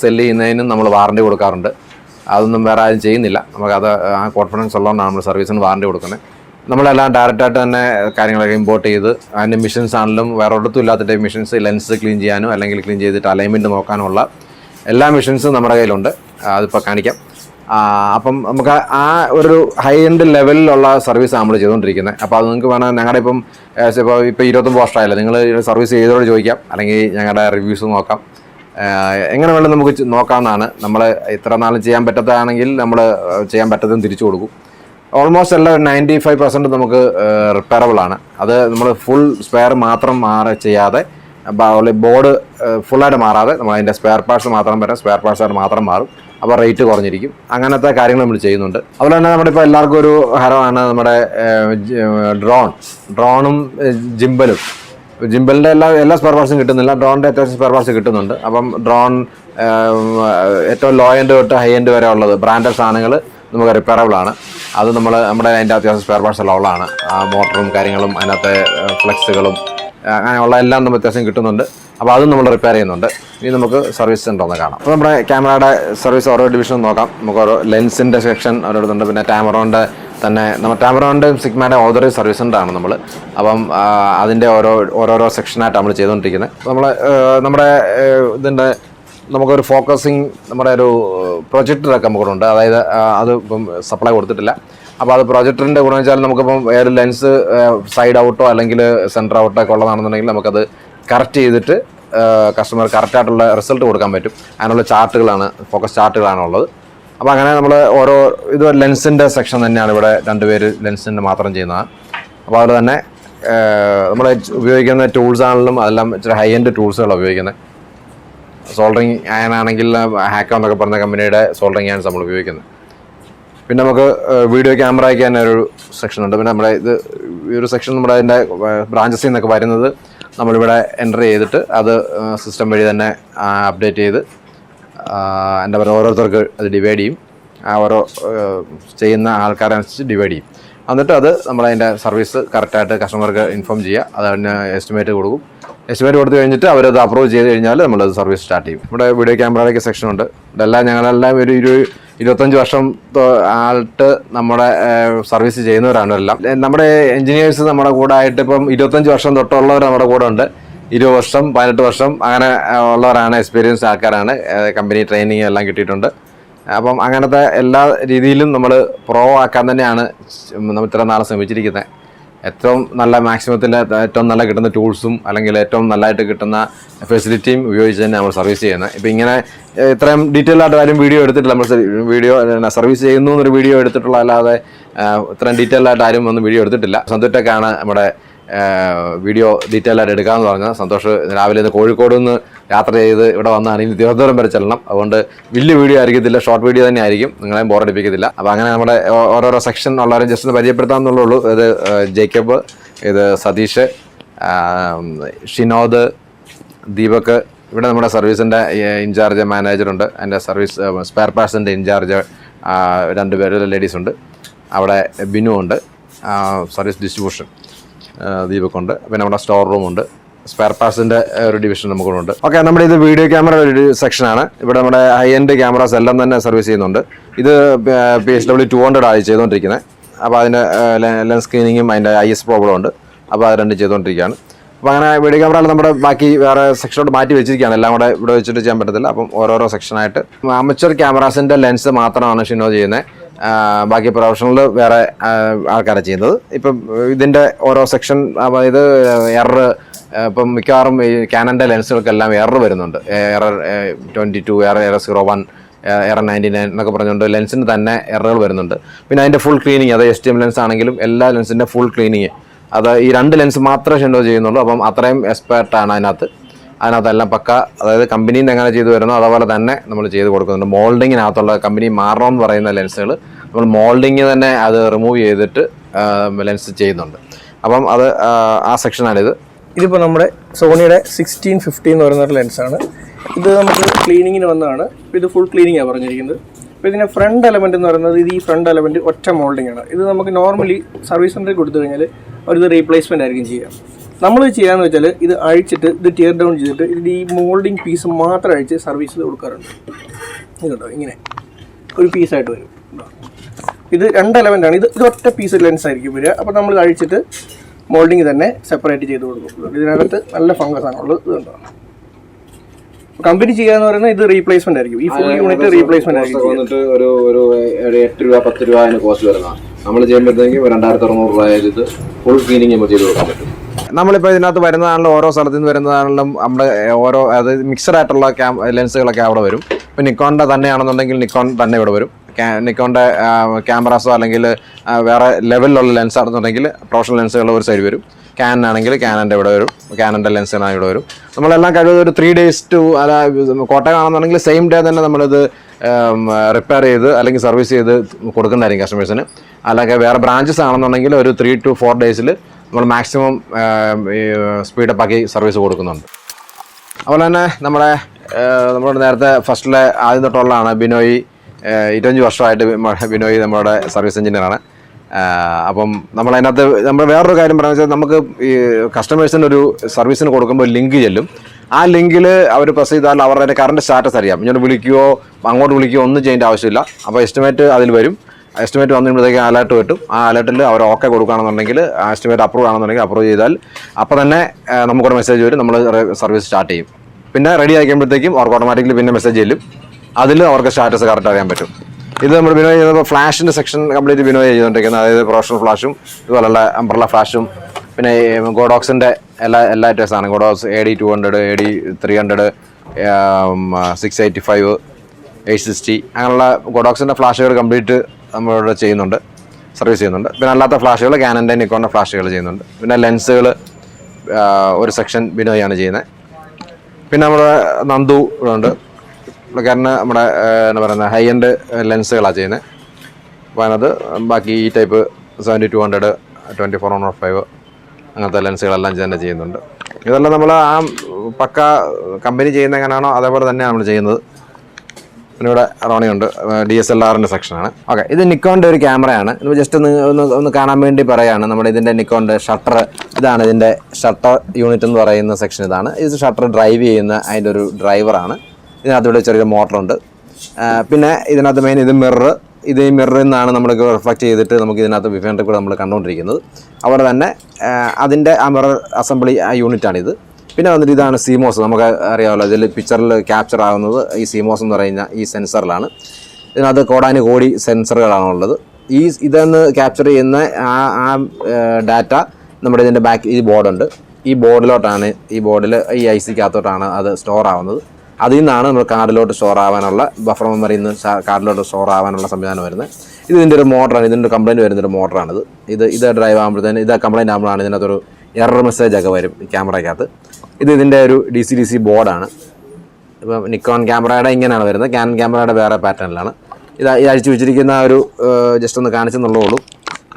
Speaker 1: സെല്ല് ചെയ്യുന്നതിനും നമ്മൾ വാറണ്ടി കൊടുക്കാറുണ്ട്. അതൊന്നും വേറെ ആരും ചെയ്യുന്നില്ല. നമുക്ക് നമുക്കത് ആ കോൺഫിഡൻസ് ഉള്ളതുകൊണ്ടാണ് നമ്മൾ സർവീസിന് വാറണ്ടി കൊടുക്കുന്നത്. നമ്മളെല്ലാം ഡയറക്റ്റായിട്ട് തന്നെ കാര്യങ്ങളൊക്കെ ഇമ്പോർട്ട് ചെയ്ത് അതിന്റെ മിഷൻസ് ആണെങ്കിലും വേറെ ഒരിടത്തും ഇല്ലാത്ത ടൈപ്പ് മിഷൻസ് ലെൻസ് ക്ലീൻ ചെയ്യാനും അല്ലെങ്കിൽ ക്ലീൻ ചെയ്തിട്ട് അലൈൻമെന്റ് നോക്കാനുമുള്ള എല്ലാ മിഷൻസും നമ്മുടെ കയ്യിലുണ്ട്. അതിപ്പോൾ കാണിക്കാം. അപ്പം നമുക്ക് ആ ഒരു ഹൈ എൻഡ് ലെവലിലുള്ള സർവീസ് നമ്മൾ ചെയ്തുകൊണ്ടിരിക്കുന്നത് അപ്പോൾ അത് നിങ്ങൾക്ക് വേണം ഞങ്ങളുടെ ഇപ്പം ഇപ്പോൾ ഇപ്പോൾ ഇരുപത്തൊമ്പത് വർഷമായില്ല. നിങ്ങൾ സർവീസ് ചെയ്തോട് ചോദിക്കാം. അല്ലെങ്കിൽ ഞങ്ങളുടെ റിവ്യൂസ് നോക്കാം. എങ്ങനെ വേണം നമുക്ക് നോക്കാമെന്നാണ് നമ്മൾ ഇത്ര നാളും ചെയ്യാൻ പറ്റാത്തതാണെങ്കിൽ നമ്മൾ ചെയ്യാൻ പറ്റാത്തതും തിരിച്ചു കൊടുക്കും. ഓൾമോസ്റ്റ് എല്ലാം നയന്റി ഫൈവ് പെർസെന്റ് നമുക്ക് റിപ്പയറബിൾ ആണ്. അത് നമ്മൾ ഫുൾ സ്പെയർ മാത്രം മാറി ചെയ്യാതെ ബോർഡ് ഫുള്ളായിട്ട് മാറാതെ നമ്മൾ അതിന്റെ സ്പെയർ പാർട്സ് മാത്രം വരാം. സ്പെയർ പാർട്സ് ആയിട്ട് മാത്രം മാറും. അപ്പോൾ റേറ്റ് കുറഞ്ഞിരിക്കും. അങ്ങനത്തെ കാര്യങ്ങൾ നമ്മൾ ചെയ്യുന്നുണ്ട്. അതുപോലെ തന്നെ നമ്മുടെ ഇപ്പോൾ എല്ലാവർക്കും ഒരു ഹരമാണ് നമ്മുടെ ഡ്രോൺ ഡ്രോണും ജിംബലും ജിംബലിന്റെ എല്ലാ എല്ലാ സ്പെയർ പാർട്സും കിട്ടുന്നില്ല. ഡ്രോണിന്റെ അത്യാവശ്യം സ്പെയർ പാർട്സ് കിട്ടുന്നുണ്ട്. അപ്പം ഡ്രോൺ ഏറ്റവും ലോ എൻഡ് തൊട്ട് ഹൈ എൻഡ് വരെ ഉള്ളത് ബ്രാൻഡഡ് സാധനങ്ങൾ നമുക്ക് റിപ്പയറബിൾ ആണ്. അത് നമ്മൾ നമ്മുടെ അതിന്റെ അത്യാവശ്യം സ്പെയർ പാർട്സ് ഉള്ളതാണ്. ആ മോട്ടറും കാര്യങ്ങളും അതിനകത്തെ ഫ്ലെക്സുകളും അങ്ങനെയുള്ള എല്ലാം നമ്മൾ അത്യാവശ്യം കിട്ടുന്നുണ്ട്. അപ്പോൾ അതും നമ്മൾ റിപ്പയർ ചെയ്യുന്നുണ്ട്. ഇനി നമുക്ക് സർവീസ് സെന്റർ ഒന്ന് കാണാം. അപ്പോൾ നമ്മുടെ ക്യാമറയുടെ സർവീസ് ഓരോ ഡിവിഷനും നോക്കാം. നമുക്ക് ഓരോ ലെൻസിന്റെ സെക്ഷൻ ഓരോരുത്തുണ്ട് പിന്നെ ടാമറോന്റെ തന്നെ നമ്മൾ ടാമറോന്റെ സിഗ്മയുടെ ഓതറി സർവീസ് സെന്ററാണ് നമ്മൾ അപ്പം അതിന്റെ ഓരോ ഓരോരോ സെക്ഷനായിട്ട് നമ്മൾ ചെയ്തുകൊണ്ടിരിക്കുന്നത്. നമ്മൾ നമ്മുടെ ഇതിന്റെ നമുക്കൊരു ഫോക്കസിങ് നമ്മുടെ ഒരു പ്രൊജക്ടറൊക്കെ നമുക്കുണ്ട് അതായത് അത് ഇപ്പം സപ്ലൈ കൊടുത്തിട്ടില്ല. അപ്പോൾ അത് പ്രൊജക്ടറിന്റെ ഗുണം വെച്ചാൽ നമുക്കിപ്പം വേറെ ലെൻസ് സൈഡ് ഔട്ടോ അല്ലെങ്കിൽ സെന്റർ ഔട്ടോ ഒക്കെ ഉള്ളതാണെന്നുണ്ടെങ്കിൽ നമുക്കത് കറക്റ്റ് ചെയ്തിട്ട് കസ്റ്റമർ കറക്റ്റായിട്ടുള്ള റിസൾട്ട് കൊടുക്കാൻ പറ്റും. അതിനുള്ള ചാർട്ടുകളാണ് ഫോക്കസ് ചാർട്ടുകളാണ് ഉള്ളത്. അപ്പോൾ അങ്ങനെ നമ്മൾ ഓരോ ഇത് ലെൻസിന്റെ സെക്ഷൻ തന്നെയാണ് ഇവിടെ രണ്ടുപേര് ലെൻസിന്റെ മാത്രം ചെയ്യുന്നതാണ് അപ്പോൾ അതുപോലെ തന്നെ നമ്മൾ ഉപയോഗിക്കുന്ന ടൂൾസ് ആണെങ്കിലും അതെല്ലാം ഇച്ചിരി ഹൈ എൻഡ് ടൂൾസുകളാണ് ഉപയോഗിക്കുന്നത്. സോൾഡറിങ് ആണെങ്കിൽ ഹാക്കോ എന്നൊക്കെ പറഞ്ഞ കമ്പനിയുടെ സോൾഡറിങ് ആണ് നമ്മൾ ഉപയോഗിക്കുന്നത്. പിന്നെ നമുക്ക് വീഡിയോ ക്യാമറയ്ക്ക് തന്നെ ഒരു സെക്ഷൻ ഉണ്ട്. പിന്നെ നമ്മുടെ ഇത് ഈ ഒരു സെക്ഷൻ നമ്മുടെ അതിന്റെ ബ്രാഞ്ചസിൽ നിന്നൊക്കെ വരുന്നത് നമ്മളിവിടെ എന്റർ ചെയ്തിട്ട് അത് സിസ്റ്റം വഴി തന്നെ അപ്ഡേറ്റ് ചെയ്ത് എന്റെ പറയുക ഓരോരുത്തർക്ക് അത് ഡിവൈഡ് ചെയ്യും. ആ ഓരോ ചെയ്യുന്ന ആൾക്കാരെ അനുസരിച്ച് ഡിവൈഡ് ചെയ്യും. എന്നിട്ട് അത് നമ്മളതിന്റെ സർവീസ് കറക്റ്റായിട്ട് കസ്റ്റമർക്ക് ഇൻഫോം ചെയ്യുക. അത് അതിന് എസ്റ്റിമേറ്റ് കൊടുക്കും. എസ്റ്റിമേറ്റ് കൊടുത്തു കഴിഞ്ഞിട്ട് അവരത് അപ്രൂവ് ചെയ്ത് കഴിഞ്ഞാൽ നമ്മളത് സർവീസ് സ്റ്റാർട്ട് ചെയ്യും. ഇവിടെ വീഡിയോ ക്യാമറയുടെയൊക്കെ സെക്ഷൻ ഉണ്ട്. ഇതെല്ലാം ഞങ്ങളെല്ലാം ഒരു ഇരു ഇരുപത്തഞ്ച് വർഷം ആയിട്ട് നമ്മുടെ സർവീസ് ചെയ്യുന്നവരാണ് എല്ലാം. നമ്മുടെ എഞ്ചിനീയേഴ്സ് നമ്മുടെ കൂടെ ആയിട്ട് ഇപ്പം ഇരുപത്തഞ്ച് വർഷം തൊട്ടുള്ളവർ നമ്മുടെ കൂടെ ഉണ്ട്. ഇരുപത് വർഷം പതിനെട്ട് വർഷം അങ്ങനെ ഉള്ളവരാണ് എക്സ്പീരിയൻസ് ആൾക്കാരാണ്. കമ്പനി ട്രെയിനിങ് എല്ലാം കിട്ടിയിട്ടുണ്ട്. അപ്പം അങ്ങനത്തെ എല്ലാ രീതിയിലും നമ്മൾ പ്രോ ആക്കാൻ തന്നെയാണ് നമ്മൾ ഇത്ര നാളെ ശ്രമിച്ചിരിക്കുന്നത് ഏറ്റവും നല്ല മാക്സിമത്തിൽ ഏറ്റവും നല്ല കിട്ടുന്ന ടൂൾസും അല്ലെങ്കിൽ ഏറ്റവും നല്ലതായിട്ട് കിട്ടുന്ന ഫെസിലിറ്റിയും ഉപയോഗിച്ച് തന്നെ നമ്മൾ സർവീസ് ചെയ്യുന്നത് ഇപ്പം ഇങ്ങനെ ഇത്രയും ഡീറ്റെയിൽ ആയിട്ട് ആരും വീഡിയോ എടുത്തിട്ടില്ല. നമ്മൾ വീഡിയോ സർവീസ് ചെയ്യുന്നു എന്നൊരു വീഡിയോ എടുത്തിട്ടുള്ള അല്ലാതെ ഇത്രയും ഡീറ്റെയിൽ ആയിട്ട് ആരും ഒന്നും വീഡിയോ എടുത്തിട്ടില്ല. സന്തുറ്റൊക്കെയാണ് നമ്മുടെ വീഡിയോ ഡീറ്റെയിൽ ആയിട്ട് എടുക്കാമെന്ന് പറഞ്ഞാൽ സന്തോഷ് രാവിലെ ഇന്ന് കോഴിക്കോട് നിന്ന് യാത്ര ചെയ്ത് ഇവിടെ വന്നാണ് ഇനി തിരുവനന്തപുരം വരെ ചെല്ലണം. അതുകൊണ്ട് വലിയ വീഡിയോ ആയിരിക്കത്തില്ല ഷോർട്ട് വീഡിയോ തന്നെ ആയിരിക്കും. നിങ്ങളെയും ബോറടിപ്പിക്കത്തില്ല അപ്പോൾ അങ്ങനെ നമ്മുടെ ഓരോരോ സെക്ഷൻ ഉള്ളവരെ ജസ്റ്റ് ഒന്ന് പരിചയപ്പെടുത്താമെന്നുള്ളൂ ഉള്ളൂ. ഇത് ജേക്കബ് ഇത് സതീഷ് ഷിനോദ് ദീപക്. ഇവിടെ നമ്മുടെ സർവീസിന്റെ ഇൻചാർജ് മാനേജറുണ്ട് അതിന്റെ സർവീസ് സ്പെയർ പാർട്സിന്റെ ഇൻചാർജ് രണ്ട് പേര് ലേഡീസ് ഉണ്ട്. അവിടെ ബിനു ഉണ്ട്. സർവീസ് ഡിസ്ട്രിബ്യൂഷൻ ദീപക്കുണ്ട് പിന്നെ നമ്മുടെ സ്റ്റോർ റൂമുണ്ട് സ്പെയർ പാർട്സിന്റെ ഒരു ഡിവിഷൻ നമുക്കുണ്ട് ഓക്കെ നമ്മുടെ ഇത് വീഡിയോ ക്യാമറ ഒരു സെക്ഷനാണ് ഇവിടെ നമ്മുടെ ഹൈ എൻഡ് ക്യാമറാസ് എല്ലാം തന്നെ സർവീസ് ചെയ്യുന്നുണ്ട്. ഇത് P S W two hundred ആയി ചെയ്തുകൊണ്ടിരിക്കുന്നത് അപ്പോൾ അതിന്റെ ലെൻസ് സ്ക്രീനിങ്ങും അതിന്റെ ഐ എസ് പ്രോബ്ലം ഉണ്ട്. അപ്പോൾ അത് രണ്ടും ചെയ്തുകൊണ്ടിരിക്കുകയാണ്. അപ്പോൾ അങ്ങനെ വീഡിയോ ക്യാമറകൾ നമ്മുടെ ബാക്കി വേറെ സെക്ഷനോട് മാറ്റി വെച്ചിരിക്കുകയാണ്. എല്ലാം കൂടെ ഇവിടെ വെച്ചിട്ട് ചെയ്യാൻ പറ്റത്തില്ല. അപ്പം ഓരോരോ സെക്ഷനായിട്ട് അമച്ചർ ക്യാമറാസിന്റെ ലെൻസ് മാത്രമാണ് ഷിനോ ചെയ്യുന്നത് ബാക്കി പ്രൊഫഷണൽ വേറെ ആൾക്കാരെ ചെയ്യുന്നത്. ഇപ്പം ഇതിന്റെ ഓരോ സെക്ഷൻ അതായത് എറർ ഇപ്പം മിക്കവാറും ഈ ക്യാനന്റെ ലെൻസുകൾക്കെല്ലാം എറർ വരുന്നുണ്ട്. Error twenty two error error zero one error ninety nine എന്നൊക്കെ പറഞ്ഞുകൊണ്ട് ലെൻസിന് തന്നെ എററുകൾ വരുന്നുണ്ട്. പിന്നെ അതിന്റെ ഫുൾ ക്ലീനിങ് അത് എസ് ടി എം ലെൻസ് ആണെങ്കിലും എല്ലാ ലെൻസിന്റെ ഫുൾ ക്ലീനിങ് അത് ഈ രണ്ട് ലെൻസ് മാത്രമേ ഷെൻഡോ ചെയ്യുന്നുള്ളൂ. അപ്പം അത്രയും എക്സ്പേർട്ടാണ് അതിനകത്ത്. അതിനകത്തെല്ലാം പക്ക അതായത് കമ്പനിയിൽ നിന്ന് എങ്ങനെ ചെയ്തു വരുന്നോ അതുപോലെ തന്നെ നമ്മൾ ചെയ്ത് കൊടുക്കുന്നുണ്ട്. മോൾഡിങ്ങിനകത്തുള്ള കമ്പനി മാറണമെന്ന് പറയുന്ന ലെൻസുകൾ നമ്മൾ മോൾഡിങ് തന്നെ അത് റിമൂവ് ചെയ്തിട്ട് ലെൻസ് ചെയ്യുന്നുണ്ട്. അപ്പം അത് ആ, സെക്ഷനാണ് സെക്ഷനാണിത്
Speaker 2: ഇതിപ്പോൾ നമ്മുടെ സോണിയുടെ സിക്സ്റ്റീൻ ഫിഫ്റ്റി എന്ന് പറയുന്ന ഒരു ലെൻസാണ് ഇത് നമുക്ക് ക്ലീനിങ്ങിന് വന്നതാണ്. ഇത് ഫുൾ ക്ലീനിങ്ങാണ് പറഞ്ഞിരിക്കുന്നത്. അപ്പോൾ ഇതിന്റെ ഫ്രണ്ട് എലമെന്റ് എന്ന് പറയുന്നത് ഇത് ഈ ഫ്രണ്ട് എലമെന്റ് ഒറ്റ മോൾഡിംഗ് ആണ്. ഇത് നമുക്ക് നോർമലി സർവീസ് സെന്ററിൽ കൊടുത്തു കഴിഞ്ഞാൽ അവരിത് റീപ്ലേസ്മെന്റ് ആയിരിക്കും ചെയ്യുക നമ്മൾ ചെയ്യാന്ന് വെച്ചാൽ ഇത് അഴിച്ചിട്ട് ഇത് ടിയർ ഡൗൺ ചെയ്തിട്ട് ഇത് ഈ മോൾഡിംഗ് പീസ് മാത്രം അഴിച്ച് സർവീസിൽ കൊടുക്കാറുണ്ട്. ഇത് കണ്ടോ? ഇങ്ങനെ. ഒരു പീസായിട്ട് വരും. ഇതാ. രണ്ട് element ആണ്. ഇത് ഇത് ഒറ്റ പീസ് ലെൻസ് ആയിരിക്കും വരിക. അപ്പോൾ നമ്മൾ കഴിച്ചിട്ട് മോൾഡിങ് തന്നെ സെപ്പറേറ്റ് ചെയ്ത് കൊടുക്കും. ഇതിനകത്ത് നല്ല ഫംഗസ് ആണുള്ളത് ഇത് കണ്ടോ? കമ്പനി ചെയ്യാന്ന് പറയുന്നത് ഇത് റീപ്ലേസ്മെന്റ് ആയിരിക്കും. ഈ ഫുൾ യൂണിറ്റ് റീപ്ലേസ്മെന്റ് ആയിരിക്കും
Speaker 1: വന്നിട്ട് ഒരു ഒരു എട്ട് രൂപ പത്ത് രൂപ അതിന് കോസ്റ്റ് വരുന്നതാണ്. നമ്മൾ ചെയ്യുമ്പോഴത്തേക്കും രണ്ടായിരത്തി അറുന്നൂറ് രൂപ ഇത് ഫുൾ ക്ലീനിങ് നമ്മൾ ചെയ്ത് കൊടുക്കാൻ പറ്റും. നമ്മളിപ്പോൾ ഇതിനകത്ത് വരുന്നതാണല്ലോ ഓരോ സ്ഥലത്ത് നിന്ന് വരുന്നതാണല്ലോ നമ്മുടെ ഓരോ അത് മിക്സഡ് ആയിട്ടുള്ള ക്യാം ലെൻസുകളൊക്കെ അവിടെ വരും. ഇപ്പോൾ നിക്കോണിന്റെ തന്നെയാണെന്നുണ്ടെങ്കിൽ നിക്കോൺ തന്നെ ഇവിടെ വരും. നിക്കോണിന്റെ ക്യാമറാസോ അല്ലെങ്കിൽ വേറെ ലെവലിലുള്ള ലെൻസ് ആണെന്നുണ്ടെങ്കിൽ പ്രൊഫഷണൽ ലെൻസുകൾ ഒരു സൈഡ് വരും. ക്യാൻ ആണെങ്കിൽ ക്യാനന്റെ ഇവിടെ വരും. ക്യാനന്റെ ലെൻസുകളാണ് ഇവിടെ വരും. നമ്മളെല്ലാം കഴിവതും ഒരു ത്രീ ഡേയ്സ് ടു അല്ല കോട്ടയമാണെന്നുണ്ടെങ്കിൽ സെയിം ഡേ തന്നെ നമ്മളിത് റിപ്പയർ ചെയ്ത് അല്ലെങ്കിൽ സർവീസ് ചെയ്ത് കൊടുക്കുന്നതായിരിക്കും കസ്റ്റമേഴ്സിന് അല്ലെങ്കിൽ വേറെ ബ്രാഞ്ചസ് ആണെന്നുണ്ടെങ്കിൽ ഒരു ത്രീ ടു ഫോർ ഡേയ്സിൽ നമ്മൾ മാക്സിമം സ്പീഡപ്പ് ആക്കി സർവീസ് കൊടുക്കുന്നുണ്ട്. അതുപോലെ തന്നെ നമ്മുടെ നമ്മളോട് നേരത്തെ ഫസ്റ്റിലെ ആദ്യം തൊട്ടുള്ളതാണ് ബിനോയ്. ഇരുപത്തഞ്ച് വർഷമായിട്ട് വിനോയ് നമ്മുടെ സർവീസ് എഞ്ചിനീയറാണ്. അപ്പം നമ്മൾ അതിനകത്ത് നമ്മൾ വേറൊരു കാര്യം പറയുന്നത് വെച്ചാൽ നമുക്ക് ഈ കസ്റ്റമേഴ്സിന് ഒരു സർവീസിന് കൊടുക്കുമ്പോൾ ലിങ്ക് ചെല്ലും. ആ ലിങ്കിൽ അവർ പ്രസ് ചെയ്താൽ അവരുടെ കറണ്ട് സ്റ്റാറ്റസ് അറിയാം. ഇങ്ങോട്ട് വിളിക്കുകയോ അങ്ങോട്ട് വിളിക്കുകയോ ഒന്നും ചെയ്യേണ്ട ആവശ്യമില്ല. അപ്പോൾ എസ്റ്റിമേറ്റ് അതിൽ വരും. എസ്റ്റിമേറ്റ് വന്നിട്ടുമ്പോഴത്തേക്ക് അലേർട്ട് കിട്ടും. ആ അലേർട്ടിൽ അവർ ഓക്കെ കൊടുക്കുകയാണെന്നുണ്ടെങ്കിൽ ആ എസ്റ്റിമേറ്റ് അപ്രൂവ് ആണെന്നുണ്ടെങ്കിൽ അപ്രൂവ് ചെയ്താൽ അപ്പോൾ തന്നെ നമുക്കൊരു മെസ്സേജ് വരും. നമ്മൾ സർവീസ് സ്റ്റാർട്ട് ചെയ്യും. പിന്നെ റെഡി ആയിക്കുമ്പോഴത്തേക്കും അവർക്ക് ഓട്ടോമാറ്റിക്കലി പിന്നെ മെസ്സേജ് ചെല്ലും. അതിൽ അവർക്ക് സ്റ്റാറ്റസ് കറക്റ്റ് അറിയാൻ പറ്റും. ഇത് നമ്മൾ വിനോയ് ചെയ്യുന്നത് ഫ്ലാഷിന്റെ സെക്ഷൻ കംപ്ലീറ്റ് വിനോയ് ചെയ്തുകൊണ്ടിരിക്കുന്നത്. അതായത് പ്രൊഫഷണൽ ഫ്ലാഷും ഇതുപോലുള്ള അംബ്രല ഫ്ലാഷും പിന്നെ ഗോഡോക്സിന്റെ എല്ലാ എല്ലാ ഐറ്റംസാണ് Godox A D two hundred A D three hundred six eighty five eight sixty അങ്ങനെയുള്ള ഗോഡോക്സിന്റെ ഫ്ലാഷുകൾ കംപ്ലീറ്റ് നമ്മളിവിടെ ചെയ്യുന്നുണ്ട്. സർവീസ് ചെയ്യുന്നുണ്ട്. പിന്നെ അല്ലാത്ത ഫ്ലാഷുകൾ ക്യാനന്റെ നിക്കോണിന്റെ ഫ്ലാഷുകൾ ചെയ്യുന്നുണ്ട്. പിന്നെ ലെൻസുകൾ ഒരു സെക്ഷൻ ബിനോയാണ് ചെയ്യുന്നത്. പിന്നെ നമ്മുടെ നന്ദു ഇവിടെ ഉണ്ട്. പുള്ളിക്കാരന് നമ്മുടെ എന്താ പറയുന്നത് ഹൈ എൻഡ് ലെൻസുകളാണ് ചെയ്യുന്നത് അപ്പോൾ അതിനകത്ത് ബാക്കി ഈ type seventy two hundred twenty four hundred five അങ്ങനത്തെ ലെൻസുകളെല്ലാം തന്നെ ചെയ്യുന്നുണ്ട്. ഇതെല്ലാം നമ്മൾ ആ പക്ക കമ്പനി ചെയ്യുന്ന എങ്ങനെയാണോ അതേപോലെ തന്നെയാണ് നമ്മൾ ചെയ്യുന്നത്. പിന്നെ ഇവിടെ റോണിയുണ്ട് ഡി എസ് എൽ ആറിന്റെ സെക്ഷനാണ് ഓക്കെ ഇത് നിക്കോണിന്റെ ഒരു ക്യാമറയാണ്. ഇത് ജസ്റ്റ് ഒന്ന് ഒന്ന് ഒന്ന് കാണാൻ വേണ്ടി പറയുകയാണ് നമ്മുടെ ഇതിന്റെ നിക്കോണിന്റെ ഷട്ടർ ഇതാണ് ഇതിന്റെ ഷട്ടർ യൂണിറ്റ് എന്ന് പറയുന്ന സെക്ഷൻ ഇതാണ്. ഇത് ഷട്ടർ ഡ്രൈവ് ചെയ്യുന്ന അതിന്റെ ഒരു ഡ്രൈവറാണ് ഇതിനകത്ത് ഇവിടെ ചെറിയൊരു മോട്ടറുണ്ട്. പിന്നെ ഇതിനകത്ത് മെയിൻ ഇത് മിറർ ഇത് ഈ മിററിൽ നിന്നാണ് നമ്മൾ റിഫ്ലക്ട് ചെയ്തിട്ട് നമുക്ക് ഇതിനകത്ത് വിഫേന്റെ കൂടെ നമ്മൾ കണ്ടുകൊണ്ടിരിക്കുന്നത് അവിടെ തന്നെ അതിന്റെ ആ മിറർ അസംബ്ലി ആ യൂണിറ്റാണിത് പിന്നെ വന്നിട്ട് ഇതാണ് സീമോസ് നമുക്ക് അറിയാമല്ലോ ഇതിൽ പിക്ചറിൽ ക്യാപ്ചർ ആകുന്നത് ഈ സീമോസ് എന്ന് പറയുന്ന ഈ സെൻസറിലാണ് ഇതിനകത്ത് കോടാനു കോടി സെൻസറുകളാണ് ഉള്ളത് ഈ ഇതെന്ന് ക്യാപ്ചർ ചെയ്യുന്ന ആ ആ ഡാറ്റ നമ്മുടെ ഇതിന്റെ ബാക്ക് ഈ ബോർഡുണ്ട് ഈ ബോർഡിലോട്ടാണ് ഈ ബോർഡിൽ ഈ ഐ സിക്കകത്തോട്ടാണ് അത് സ്റ്റോർ ആവുന്നത്. അതിൽ നിന്നാണ് നമ്മൾ കാർഡിലോട്ട് സ്റ്റോർ ആവാനുള്ള ബഫർ മെമ്മറിയിൽ നിന്ന് കാർഡിലോട്ട് സ്റ്റോർ ആവാനുള്ള സംവിധാനം വരുന്നത്. ഇത് ഇതിന്റെ ഒരു മോട്ടറാണ് ഇതിന്റെ ഒരു കംപ്ലൈന്റ് വരുന്നൊരു മോട്ടറാണിത് ഇത് ഇത് ഡ്രൈവ് ആകുമ്പോഴത്തേന് ഇത് കംപ്ലൈന്റ് ആകുമ്പോഴാണ് ഇതിനകത്തൊരു എറർ മെസ്സേജ് ഒക്കെ വരും ഈ ക്യാമറയ്ക്കകത്ത്. ഇത് ഇതിന്റെ ഒരു ഡി സി ഡി സി ബോർഡാണ് ഇപ്പം നിക്കോൺ ക്യാമറയുടെ ഇങ്ങനെയാണ് വരുന്നത്. ക്യാൻ ക്യാമറയുടെ വേറെ പാറ്റേണിലാണ് ഇത് ഇത് അഴിച്ചു വെച്ചിരിക്കുന്ന ഒരു ജസ്റ്റ് ഒന്ന് കാണിച്ചെന്നുള്ളൂ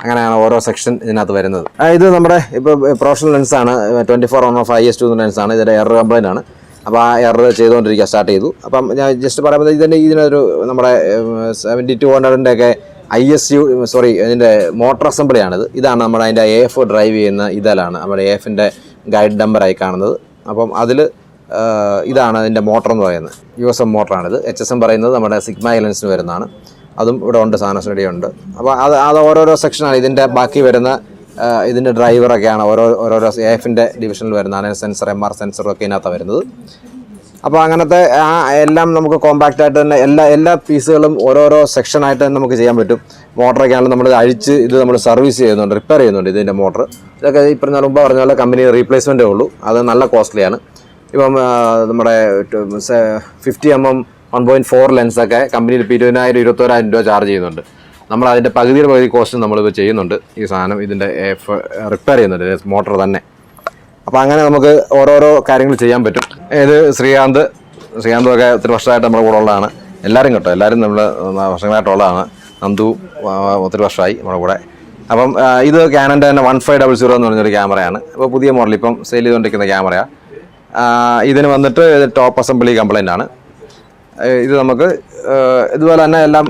Speaker 1: അങ്ങനെയാണ് ഓരോ സെക്ഷൻ ഇതിനകത്ത് വരുന്നത്. ഇത് നമ്മുടെ ഇപ്പോൾ professional ലെൻസാണ് twenty four on off I S two ലെൻസാണ് ഇതിന്റെ എറർ കംപ്ലൈന്റ് ആണ്. അപ്പോൾ ആ എറർ ചെയ്തുകൊണ്ടിരിക്കുക സ്റ്റാർട്ട് ചെയ്തു. അപ്പം ഞാൻ ജസ്റ്റ് പറയുമ്പോൾ ഇതിന്റെ ഇതിനൊരു നമ്മുടെ സെവന്റി ടു ഹൺഡ്രഡിന്റെ ഒക്കെ ഐ എസ് യു സോറി ഇതിന്റെ മോട്ടോർ അസംബ്ലിയാണിത് ഇതാണ് നമ്മുടെ അതിന്റെ എഫ് ഡ്രൈവ് ചെയ്യുന്ന ഇതലാണ് നമ്മുടെ എഫിന്റെ ഗൈഡ് നമ്പറായി കാണുന്നത്. അപ്പം അതിൽ ഇതാണ് അതിന്റെ മോട്ടർ എന്ന് പറയുന്നത്. യു എസ് എം മോട്ടറാണിത് എച്ച് എസ് എം പറയുന്നത് നമ്മുടെ സിഗ്മ ഐലൻസിന് വരുന്നതാണ്. അതും ഇവിടെ ഉണ്ട് സാധനം ഉണ്ട്. അപ്പോൾ അത് അത് ഓരോരോ സെക്ഷനാണ് ഇതിന്റെ ബാക്കി വരുന്ന ഇതിന്റെ ഡ്രൈവറൊക്കെയാണ് ഓരോ ഓരോരോ എഫിന്റെ ഡിവിഷനിൽ വരുന്നതാണ് സെൻസർ എം ആർ സെൻസറും ഒക്കെ വരുന്നത്. അപ്പോൾ അങ്ങനത്തെ ആ എല്ലാം നമുക്ക് കോമ്പാക്റ്റ് ആയിട്ട് തന്നെ എല്ലാ എല്ലാ പീസുകളും ഓരോരോ സെക്ഷനായിട്ട് തന്നെ നമുക്ക് ചെയ്യാൻ പറ്റും. മോട്ടറൊക്കെ ആണെങ്കിൽ നമ്മൾ അഴിച്ച് ഇത് നമ്മൾ സർവീസ് ചെയ്യുന്നുണ്ട് റിപ്പയർ ചെയ്യുന്നുണ്ട് ഇതിന്റെ മോട്ടർ ഇതൊക്കെ ഇപ്പം മുമ്പ് പറഞ്ഞ പോലെ കമ്പനി റീപ്ലേസ്മെന്റേ ഉള്ളൂ. അത് നല്ല കോസ്റ്റ്ലിയാണ് ഇപ്പം നമ്മുടെ fifty M M one point four ലെൻസൊക്കെ കമ്പനിയിൽ ഇരുപതിനായിരം ഇരുപത്തോരായിരം രൂപ ചാർജ് ചെയ്യുന്നുണ്ട്. നമ്മൾ അതിന്റെ പകുതിയുടെ പകുതി കോസ്റ്റ് നമ്മളിപ്പോൾ ചെയ്യുന്നുണ്ട്. ഈ സാധനം ഇതിന്റെ റിപ്പയർ ചെയ്യുന്നുണ്ട്. മോട്ടർ തന്നെ. അപ്പോൾ അങ്ങനെ നമുക്ക് ഓരോരോ കാര്യങ്ങൾ ചെയ്യാൻ പറ്റും. ഇത് ശ്രീകാന്ത് ശ്രീകാന്തും ഒക്കെ ഒത്തിരി വർഷമായിട്ട് നമ്മുടെ കൂടെ ഉള്ളതാണ്. എല്ലാവരും കേട്ടോ എല്ലാവരും നമ്മൾ വർഷങ്ങളായിട്ടുള്ളതാണ് നന്ദു ഒത്തിരി വർഷമായി നമ്മുടെ കൂടെ. അപ്പം ഇത് ക്യാനന്റെ തന്നെ വൺ ഫൈവ് ഡബിൾ സീറോ എന്ന് പറഞ്ഞൊരു ക്യാമറയാണ്. അപ്പോൾ പുതിയ മോഡൽ ഇപ്പം സെയിൽ ചെയ്തുകൊണ്ടിരിക്കുന്ന ക്യാമറയാണ് ഇതിന് വന്നിട്ട് ടോപ്പ് അസംബ്ലി കംപ്ലൈന്റ് ആണ്. ഇത് നമുക്ക് ഇതുപോലെ തന്നെ എല്ലാം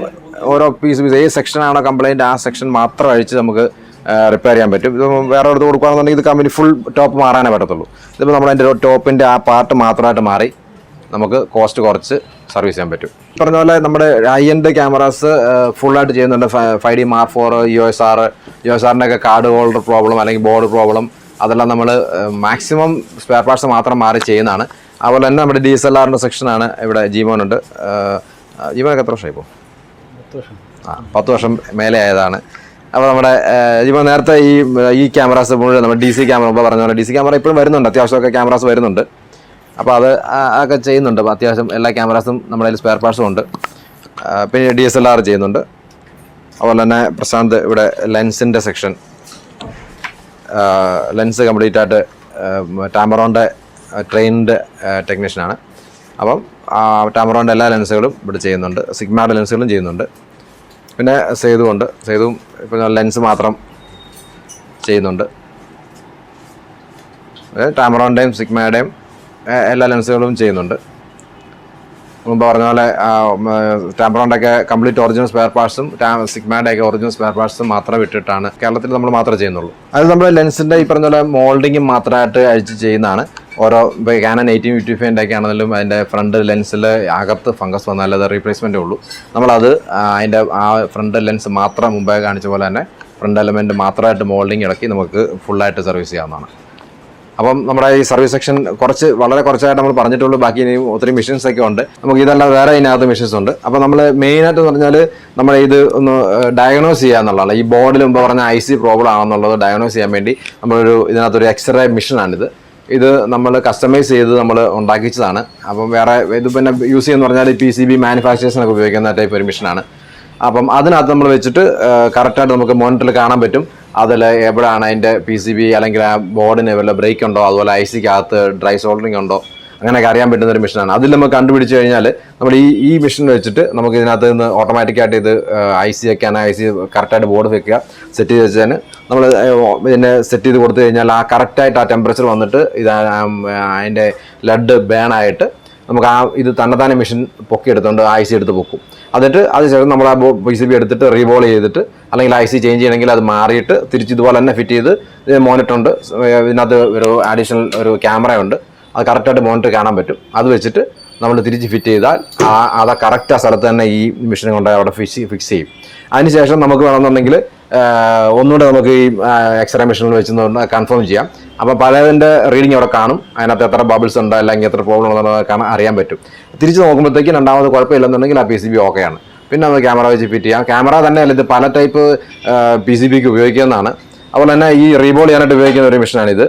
Speaker 1: ഓരോ പീസ് പീസ് ഏത് സെക്ഷനാണോ കംപ്ലൈന്റ് ആ സെക്ഷൻ മാത്രം അഴിച്ച് നമുക്ക് റിപ്പയർ ചെയ്യാൻ പറ്റും. ഇത് വേറെ അടുത്ത് കൊടുക്കുകയാണെന്നുണ്ടെങ്കിൽ ഇത് കമ്പനി ഫുൾ ടോപ്പ് മാറാനേ പറ്റത്തുള്ളൂ. ഇതിപ്പോൾ നമ്മൾ അതിന്റെ ടോപ്പിന്റെ ആ പാർട്ട് മാത്രമായിട്ട് മാറി നമുക്ക് കോസ്റ്റ് കുറച്ച് സർവീസ് ചെയ്യാൻ പറ്റും. പറഞ്ഞ പോലെ നമ്മുടെ ഹൈ എൻഡ് ക്യാമറാസ് ഫുള്ളായിട്ട് ചെയ്യുന്നുണ്ട്. Five D mark four U S R U S ആറിന്റെ ഒക്കെ കാർഡ് ഹോൾഡർ പ്രോബ്ലം അല്ലെങ്കിൽ ബോർഡ് പ്രോബ്ലം അതെല്ലാം നമ്മൾ മാക്സിമം സ്പെയർ പാർട്സ് മാത്രം മാറി ചെയ്യുന്നതാണ്. അതുപോലെ തന്നെ നമ്മുടെ ഡി എസ് എൽ ആറിന്റെ സെക്ഷനാണ് ഇവിടെ ജീമോൻ ഉണ്ട്. ജീമോനൊക്കെ എത്ര വർഷമായി ഇപ്പോൾ ആ പത്ത് വർഷം മേലെ ആയതാണ്. അപ്പോൾ നമ്മുടെ ഇപ്പോൾ നേരത്തെ ഈ ഈ ക്യാമറാസ് മുഴുവൻ നമ്മുടെ ഡി സി ക്യാമറ മുമ്പ് പറഞ്ഞ പോലെ ഡി സി ക്യാമറ ഇപ്പോഴും വരുന്നുണ്ട്. അത്യാവശ്യമൊക്കെ ക്യാമറാസ് വരുന്നുണ്ട്. അപ്പോൾ അത് ഒക്കെ ചെയ്യുന്നുണ്ട്. അപ്പോൾ അത്യാവശ്യം എല്ലാ ക്യാമറാസും നമ്മുടെ സ്പെയർ പാർട്സും ഉണ്ട്. പിന്നെ ഡി എസ് എൽ ആർ ചെയ്യുന്നുണ്ട്. അതുപോലെ തന്നെ പ്രശാന്ത് ഇവിടെ ലെൻസിന്റെ സെക്ഷൻ. ലെൻസ് കംപ്ലീറ്റ് ആയിട്ട് ടാമറോന്റെ ട്രെയിൻഡ് ടെക്നീഷ്യനാണ് അപ്പം ടാമറോന്റെ എല്ലാ ലെൻസുകളും ഇവിടെ ചെയ്യുന്നുണ്ട്. സിഗ്മയുടെ ലെൻസുകളും ചെയ്യുന്നുണ്ട്. പിന്നെ സേതു ഉണ്ട്. സേതുവും ഇപ്പം ലെൻസ് മാത്രം ചെയ്യുന്നുണ്ട്. ടാമറോന്റെയും സിഗ്മയുടെയും എല്ലാ ലെൻസുകളും ചെയ്യുന്നുണ്ട്. മുമ്പ് പറഞ്ഞ പോലെ ഒക്കെ കംപ്ലീറ്റ് ഒറിജിനൽ സ്പെയർ പാർട്സും സിഗ്മാന്റെ ഒക്കെ ഒറിജിനൽ സ്പെയർ പാർട്സും മാത്രം വിട്ടിട്ടാണ് കേരളത്തിൽ നമ്മൾ മാത്രമേ ചെയ്യുന്നുള്ളൂ. അത് നമ്മൾ ലെൻസിന്റെ ഈ പറഞ്ഞ പോലെ മോൾഡിങ്ങും മാത്രമായിട്ട് അഴിച്ച് ചെയ്യുന്നതാണ്. ഓരോ ഇപ്പോൾ ക്യാനൻ എയ്റ്റീൻ ഫിഫ്റ്റി ഫൈവിന്റെ ഒക്കെ ആണെങ്കിലും അതിന്റെ ഫ്രണ്ട് ലെൻസിൽ അകത്ത് ഫംഗസ് വന്നാൽ അത് റീപ്ലേസ്മെന്റേ ഉള്ളൂ. നമ്മളത് അതിന്റെ ആ ഫ്രണ്ട് ലെൻസ് മാത്രം മുമ്പേ കാണിച്ച പോലെ തന്നെ ഫ്രണ്ട് എലമെന്റ് മാത്രമായിട്ട് മോൾഡിങ് ഇളക്കി നമുക്ക് ഫുള്ളായിട്ട് സർവീസ് ചെയ്യാവുന്നതാണ്. അപ്പം നമ്മുടെ ഈ സർവീസ് സെക്ഷൻ കുറച്ച് വളരെ കുറച്ചായിട്ട് നമ്മൾ പറഞ്ഞിട്ടുള്ളൂ. ബാക്കി ഇനിയും ഒത്തിരി മെഷീൻസ് ഒക്കെ ഉണ്ട്. നമുക്ക് ഇതല്ല വേറെ ഇതിനകത്ത് മെഷീൻസ് ഉണ്ട്. അപ്പം നമ്മൾ മെയിനായിട്ട് പറഞ്ഞാൽ നമ്മൾ ഇത് ഒന്ന് ഡയഗ്നോസ് ചെയ്യുക എന്നുള്ളതാണ്. ഈ ബോർഡിൽ മുമ്പ് പറഞ്ഞ ഐ സി പ്രോബ്ലം ആണെന്നുള്ളത് ഡയഗ്നോസ് ചെയ്യാൻ വേണ്ടി നമ്മളൊരു ഇതിനകത്തൊരു എക്സ്റേ മെഷീനാണിത് ഇത് നമ്മൾ കസ്റ്റമൈസ് ചെയ്ത് നമ്മൾ ഉണ്ടാക്കിച്ചതാണ്. അപ്പം വേറെ ഇത് പിന്നെ യൂസ് ചെയ്യുന്ന പറഞ്ഞാൽ പി സി ബി മാനുഫാക്ചേഴ്സിനൊക്കെ ഉപയോഗിക്കുന്ന ടൈപ്പ് ഒരു മെഷീനാണ് അപ്പം അതിനകത്ത് നമ്മൾ വെച്ചിട്ട് കറക്റ്റായിട്ട് നമുക്ക് മോണിറ്ററിൽ കാണാൻ പറ്റും. അതിൽ എവിടെയാണ് അതിന്റെ പി സി ബി അല്ലെങ്കിൽ ആ ബോർഡിന് വല്ല ബ്രേക്ക് ഉണ്ടോ? അതുപോലെ ഐ സിക്കകത്ത് ഡ്രൈ സോൾഡറിങ് ഉണ്ടോ? അങ്ങനെയൊക്കെ അറിയാൻ പറ്റുന്ന ഒരു മെഷീനാണ്. അതിൽ നമുക്ക് കണ്ടുപിടിച്ച് കഴിഞ്ഞാൽ നമ്മൾ ഈ ഈ മെഷീൻ വെച്ചിട്ട് നമുക്ക് ഇതിനകത്ത് നിന്ന് ഓട്ടോമാറ്റിക്കായിട്ട് ഇത് ഐ സി വെക്കാൻ ഐ സി കറക്റ്റായിട്ട് ബോർഡ് വെക്കുക സെറ്റ് ചെയ്ത് വെച്ചാൽ നമ്മൾ ഇതിനെ സെറ്റ് ചെയ്ത് കൊടുത്തു കഴിഞ്ഞാൽ ആ കറക്റ്റായിട്ട് ആ ടെമ്പറേച്ചർ വന്നിട്ട് ഇത് അതിന്റെ ലഡ് ബേൺ ആയിട്ട് നമുക്ക് ആ ഇത് തന്നെത്താനെ മെഷീൻ പൊക്കി എടുത്തുകൊണ്ട് ഐ സി എടുത്ത് പൊക്കും. എന്നിട്ട് അതിനുശേഷം നമ്മൾ ആ പി സി ബി എടുത്തിട്ട് റീബോൾ ചെയ്തിട്ട് അല്ലെങ്കിൽ ഐ സി ചേഞ്ച് ചെയ്യണമെങ്കിൽ അത് മാറിയിട്ട് തിരിച്ച് ഇതുപോലെ തന്നെ ഫിറ്റ് ചെയ്ത് മോണിറ്റർ ഉണ്ട്. ഇതിനകത്ത് ഒരു അഡീഷണൽ ഒരു ക്യാമറ ഉണ്ട്. അത് കറക്റ്റായിട്ട് മോണിറ്റർ കാണാൻ പറ്റും. അത് വെച്ചിട്ട് നമ്മൾ തിരിച്ച് ഫിറ്റ് ചെയ്താൽ ആ അത് കറക്റ്റ് ആ സ്ഥലത്ത് തന്നെ ഈ മെഷീൻ കൊണ്ട് അവിടെ ഫിക്സ് ഫിക്സ് ചെയ്യും. അതിനുശേഷം നമുക്ക് വേണമെന്നുണ്ടെങ്കിൽ ഒന്നുകൂടെ നമുക്ക് ഈ എക്സ്റേ മെഷീനിൽ വെച്ച് കൺഫേം ചെയ്യാം. അപ്പോൾ പലതിന്റെ റീഡിങ് അവിടെ കാണും. അതിനകത്ത് എത്ര ബബിൾസ് ഉണ്ട് അല്ലെങ്കിൽ എത്ര പ്രോബ്ലം ഉണ്ടെന്ന് കാണാൻ അറിയാൻ പറ്റും. തിരിച്ച് നോക്കുമ്പോഴത്തേക്ക് രണ്ടാമത് കുഴപ്പമില്ലെന്നുണ്ടെങ്കിൽ ആ പി സി ബി ഓക്കെയാണ് പിന്നെ നമുക്ക് ക്യാമറ വെച്ച് ഫിറ്റ് ചെയ്യാം. ക്യാമറ തന്നെ അല്ല ഇത് പല ടൈപ്പ് പി സി ബിക്ക് ഉപയോഗിക്കുന്നതാണ്. അതുപോലെ തന്നെ ഈ റീബോൾ ചെയ്യാനായിട്ട് ഉപയോഗിക്കുന്ന ഒരു മെഷീനാണിത്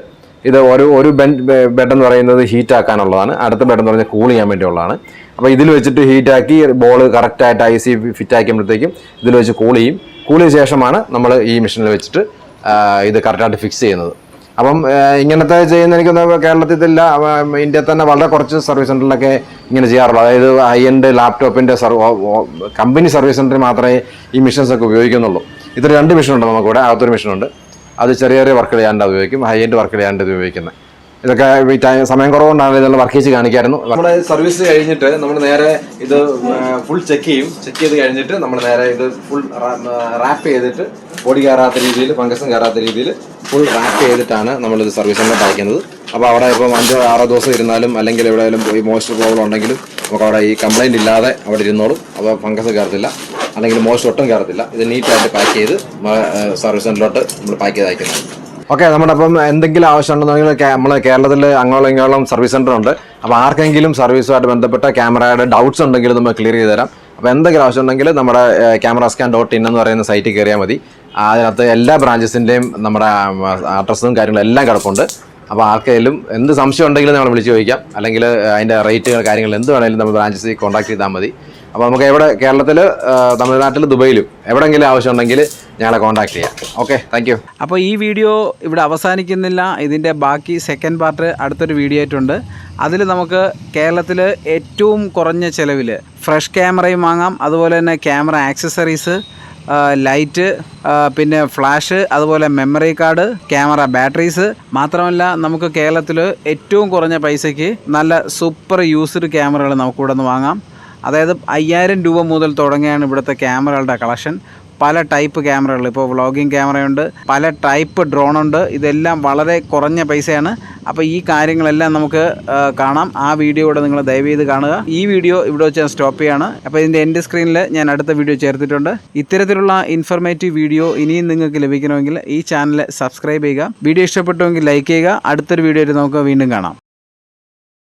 Speaker 1: ഇത് ഒരു ഒരു ബെഡ് ബെഡ് എന്ന് പറയുന്നത് ഹീറ്റ് ആക്കാനുള്ളതാണ് അടുത്ത ബെഡ് എന്ന് പറഞ്ഞാൽ കൂൾ ചെയ്യാൻ വേണ്ടിയുള്ളതാണ്. അപ്പോൾ ഇതിൽ വെച്ചിട്ട് ഹീറ്റാക്കി ബോൾ കറക്റ്റായിട്ട് ഐ സി ഫിറ്റ് ആക്കുമ്പോഴത്തേക്കും ഇതിൽ വെച്ച് കൂൾ ചെയ്യും. ചെയ്ത ശേഷമാണ് നമ്മൾ ഈ മെഷീനിൽ വെച്ചിട്ട് ഇത് കറക്റ്റായിട്ട് ഫിക്സ് ചെയ്യുന്നത്. അപ്പം ഇങ്ങനത്തെ ചെയ്യുന്ന എനിക്ക് കേരളത്തിൽ ഇതില്ല ഇന്ത്യ തന്നെ വളരെ കുറച്ച് സർവീസ് സെന്ററിലൊക്കെ ഇങ്ങനെ ചെയ്യാറുള്ളൂ. അതായത് ഹൈ എൻഡ് ലാപ്ടോപ്പിന്റെ കമ്പനി സർവീസ് സെന്ററിൽ മാത്രമേ ഈ മെഷീൻസൊക്കെ ഉപയോഗിക്കുന്നുള്ളൂ. ഇത് രണ്ട് മെഷീനുണ്ട് നമുക്കിവിടെ. അകത്തൊരു മെഷീൻ ഉണ്ട് അത് ചെറിയ ചെറിയ വർക്ക് ചെയ്യാണ്ട് ഉപയോഗിക്കും ഹൈ എൻഡ് വർക്ക് ചെയ്യാണ്ട് ഉപയോഗിക്കുന്നത്. ഇതൊക്കെ സമയം കുറവുകൊണ്ടാണ് ഇതെല്ലാം വർക്ക് ചെയ്ത് കാണിക്കായിരുന്നു. നമ്മുടെ സർവീസ് കഴിഞ്ഞിട്ട് നമ്മൾ നേരെ ഇത് ഫുൾ ചെക്ക് ചെയ്യും. ചെക്ക് ചെയ്ത് കഴിഞ്ഞിട്ട് നമ്മൾ നേരെ ഇത് ഫുൾ റാപ്പ് ചെയ്തിട്ട് ബോഡി കയറാത്ത രീതിയിൽ ഫംഗസും കയറാത്ത രീതിയിൽ ഫുൾ റാപ്പ് ചെയ്തിട്ടാണ് നമ്മളിത് സർവീസ് സെന്ററിൽ അയക്കുന്നത് അപ്പോൾ അവിടെ ഇപ്പം അഞ്ചോ ആറോ ദിവസം ഇരുന്നാലും അല്ലെങ്കിൽ എവിടെയെങ്കിലും പോയി മോയ്സ്ചർ പ്രോബ്ലം ഉണ്ടെങ്കിലും നമുക്ക് അവിടെ ഈ കംപ്ലൈന്റ് ഇല്ലാതെ അവിടെ ഇരുന്നോളും. അപ്പോൾ ഫംഗസ് കയറത്തില്ല അല്ലെങ്കിൽ മോശം ഒട്ടും കയറത്തില്ല ഇത് നീറ്റായിട്ട് പാക്ക് ചെയ്ത് സർവീസ് സെന്ററിലോട്ട് നമ്മൾ പാക്ക് ചെയ്ത് അയക്കുന്നത് ഓക്കെ നമ്മുടെ അപ്പം എന്തെങ്കിലും ആവശ്യമുണ്ടെന്നുണ്ടെങ്കിൽ നമ്മൾ കേരളത്തിൽ അങ്ങോളം ഇങ്ങോളം സർവീസ് സെന്റർ ഉണ്ട്. അപ്പോൾ ആർക്കെങ്കിലും സർവീസുമായിട്ട് ബന്ധപ്പെട്ട ക്യാമറയുടെ ഡൗട്ട്സ് ഉണ്ടെങ്കിൽ നമ്മൾ ക്ലിയർ ചെയ്ത് തരാം. അപ്പോൾ എന്തെങ്കിലും ആവശ്യമുണ്ടെങ്കിൽ നമ്മുടെ ക്യാമറ സ്കാൻ ഡോട്ട് ഇൻ എന്ന് പറയുന്ന സൈറ്റിൽ കയറിയാൽ മതി. അതിനകത്ത് എല്ലാ ബ്രാഞ്ചസിന്റെയും നമ്മുടെ അഡ്രസ്സും കാര്യങ്ങളും എല്ലാം കിടപ്പുണ്ട്. അപ്പോൾ ആർക്കെങ്കിലും എന്ത് സംശയം ഉണ്ടെങ്കിലും നമ്മൾ വിളിച്ച് ചോദിക്കാം. അല്ലെങ്കിൽ അതിന്റെ റേറ്റുകൾ കാര്യങ്ങൾ എന്ത് വേണമെങ്കിലും നമ്മൾ ബ്രാഞ്ചസിൽ കോൺടാക്ട് ചെയ്താൽ മതി. അപ്പോൾ നമുക്ക് എവിടെ കേരളത്തിൽ തമിഴ്നാട്ടിൽ ദുബൈയിലും എവിടെയെങ്കിലും ആവശ്യമുണ്ടെങ്കിൽ ഞങ്ങളെ കോൺടാക്ട് ചെയ്യാം. ഓക്കെ താങ്ക് യു
Speaker 3: അപ്പോൾ ഈ വീഡിയോ ഇവിടെ അവസാനിക്കുന്നില്ല. ഇതിന്റെ ബാക്കി സെക്കൻഡ് പാർട്ട് അടുത്തൊരു വീഡിയോ ആയിട്ടുണ്ട്. അതിൽ നമുക്ക് കേരളത്തിൽ ഏറ്റവും കുറഞ്ഞ ചിലവിൽ ഫ്രഷ് ക്യാമറയും വാങ്ങാം. അതുപോലെ തന്നെ ക്യാമറ ആക്സസറീസ് ലൈറ്റ് പിന്നെ ഫ്ലാഷ് അതുപോലെ മെമ്മറി കാർഡ് ക്യാമറ ബാറ്ററീസ് മാത്രമല്ല നമുക്ക് കേരളത്തിൽ ഏറ്റവും കുറഞ്ഞ പൈസയ്ക്ക് നല്ല സൂപ്പർ യൂസ്ഡ് ക്യാമറകൾ നമുക്കിവിടെ നിന്ന് വാങ്ങാം. അതായത് അയ്യായിരം രൂപ മുതൽ തുടങ്ങിയാണ് ഇവിടുത്തെ ക്യാമറകളുടെ കളക്ഷൻ പല ടൈപ്പ് ക്യാമറകൾ. ഇപ്പോൾ വ്ളോഗിങ് ക്യാമറയുണ്ട് പല ടൈപ്പ് ഡ്രോണുണ്ട്. ഇതെല്ലാം വളരെ കുറഞ്ഞ പൈസയാണ്. അപ്പോൾ ഈ കാര്യങ്ങളെല്ലാം നമുക്ക് കാണാം. ആ വീഡിയോ ഇവിടെ നിങ്ങൾ ദയവ് ചെയ്ത് കാണുക. ഈ വീഡിയോ ഇവിടെ വെച്ച് ഞാൻ സ്റ്റോപ്പ് ചെയ്യാണ്. അപ്പോൾ ഇതിന്റെ എന്റെ സ്ക്രീനിൽ ഞാൻ അടുത്ത വീഡിയോ ചേർത്തിട്ടുണ്ട്. ഇത്തരത്തിലുള്ള ഇൻഫർമേറ്റീവ് വീഡിയോ ഇനിയും നിങ്ങൾക്ക് ലഭിക്കണമെങ്കിൽ ഈ ചാനൽ സബ്സ്ക്രൈബ് ചെയ്യുക. വീഡിയോ ഇഷ്ടപ്പെട്ടുവെങ്കിൽ ലൈക്ക് ചെയ്യുക. അടുത്തൊരു വീഡിയോയിൽ നമുക്ക് വീണ്ടും കാണാം.